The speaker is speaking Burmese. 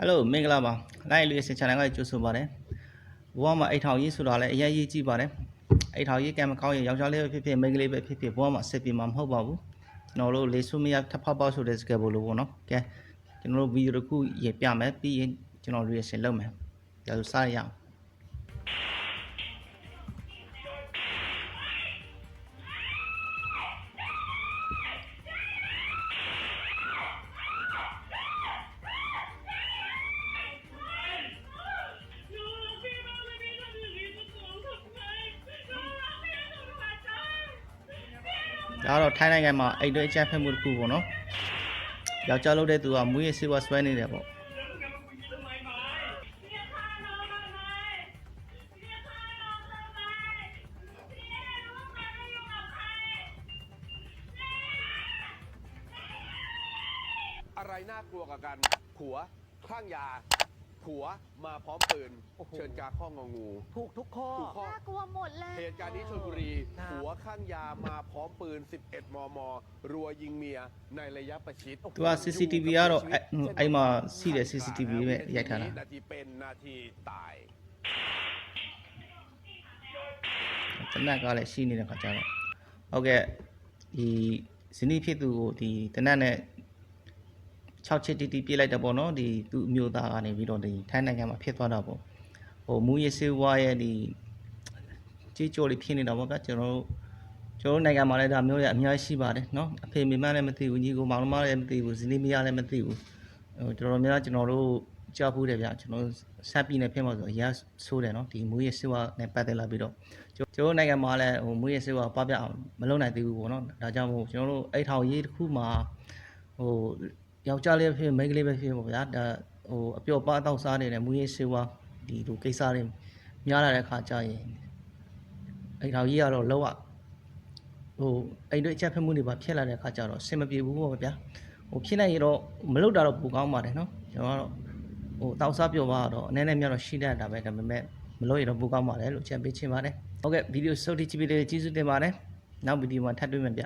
ဟယ်လိုမင်္ဂလာပါလိုက်လူရဲ့စင် channel ကကြိုဆိုပါတယ်ဘဝမှာအိတ်ထောင်ရေးဆိုတာလည်းအရင်ရေးကြည့်ပါတယ်အိတ်ထောင်ရေးကံမကောင်းရင်ယောက်ျားလေးပဲဖြစ်ဖြစ်မိန်းကလေးပဲဖြစ်ဖြစ်ဘဝမှာအဆင်ပြေမှာမဟုတ်ပါဘူးကျွန်တော်တို့လေဆုမရထပ်ဖောက်ပေါက်ဆိုတဲ့စကားပုံလို့ပေါ့နော်ကဲကျွန်တော်တို့ဗီဒီယိုတစ်ခုရေးပြမယ်ပြီးရင်ကျွန်တော် reaction လုပ်မယ်ဒါဆိုစရအောင် ဒါကတော့ထိုင်းနိုင်ငံမှာအိတ်တွေအကြမ်းဖက်မှုတစ်ခုပေါ့နော်ယောက်ျားလုပ်တဲ့သူကမူးယစ်ဆေးဝါးဆွဲနေတယ်ပေါ့ อะไรน่ากลัวกว่ากัน ผัวคลั่งยา ผัวมาพร้อมปืน เชิญกาข้องงองู ถูกทุกข้อ ถูกข้อ น่ากลัวหมดเลย เหตุการณ์นี้ชลบุรี ครับ ผัวคลั่งยามาพร้อมปืน 11 มม รัวยิงเมียในระยะประชิด သူက CCTV ကတော့အဲ့အဲ့မှာစီးတယ် CCTV ပဲရိုက်ထားတာ นาทีเป็นนาทีตาย တနက်ကလည်းရှိနေတဲ့ခါကျတော့ဟုတ်ကဲ့ဒီဇနီးဖြစ်သူကိုဒီတနက်နဲ့ 6ချစ်တီတီပြေးလိုက်တယ်ပေါ့နော်ဒီသူ့အမျိုးသားကနေပြီးတော့ဒီထိုင်းနိုင်ငံမှာဖြစ်သွားတာပေါ့ဟိုမူးယစ်ဆေးဝါးရဲ့ဒီကြီးကြော်လေးဖြစ်နေတာပေါ့ဗျာကျွန်တော်တို့ကျွန်တော်တို့နိုင်ငံမှာလည်းဒါမျိုးရအများကြီးရှိပါတယ်နော်အဖေမိမလည်းမသိဘူးညီကိုမောင်နှမလည်းမသိဘူးဇနီးမယားလည်းမသိဘူးဟိုတော်တော်များများကျွန်တော်တို့ကြားဖူးတယ်ဗျာကျွန်တော်ဆက်ပြီးနေဖြစ်မှာဆိုအရာဆိုးတယ်နော်ဒီမူးယစ်ဆေးဝါးနဲ့ပတ်သက်လာပြီးတော့ကျွန်တော်တို့နိုင်ငံမှာလည်းဟိုမွေးရစေးကပပြအောင်မလုပ်နိုင်သေးဘူးပေါ့နော်ဒါကြောင့်မို့ကျွန်တော်တို့အိတ်ထောင်ရေးတစ်ခုမှာဟို ယောက်ျားလေးပဲဖြစ်မိန်းကလေးပဲဖြစ်ပေါ့ဗျာဒါဟိုအပျော်ပါအတော့စားနေတဲ့မွေးရစေးဝါဒီလိုကိစ္စတွေများလာတဲ့ခါကျရင်အိတ်ထောင်ရေးကတော့လောကဟိုအိမ်တွေအချက်ဖက်မှုတွေပါဖြစ်လာတဲ့ခါကျတော့အဆင်မပြေဘူးပေါ့ဗျာဟိုဖြစ်နိုင်ရင်တော့မလုပ်တာတော့ပိုကောင်းပါတယ်နော်ကျွန်တော်ကတော့ဟိုတောက်စားပျော်ပါတော့အနေနဲ့များတော့ရှိတတ်တာပဲဒါပေမဲ့မလို့ရတော့ပိုကောင်းပါလေလို့ချက်ပေးချင်ပါတယ်ဟုတ်ကဲ့ဗီဒီယိုစုပ်တိကြည့်ပြီးလေးကျေးဇူးတင်ပါတယ်နောက်ဗီဒီယိုမှာထပ်တွေ့မယ်ဗျ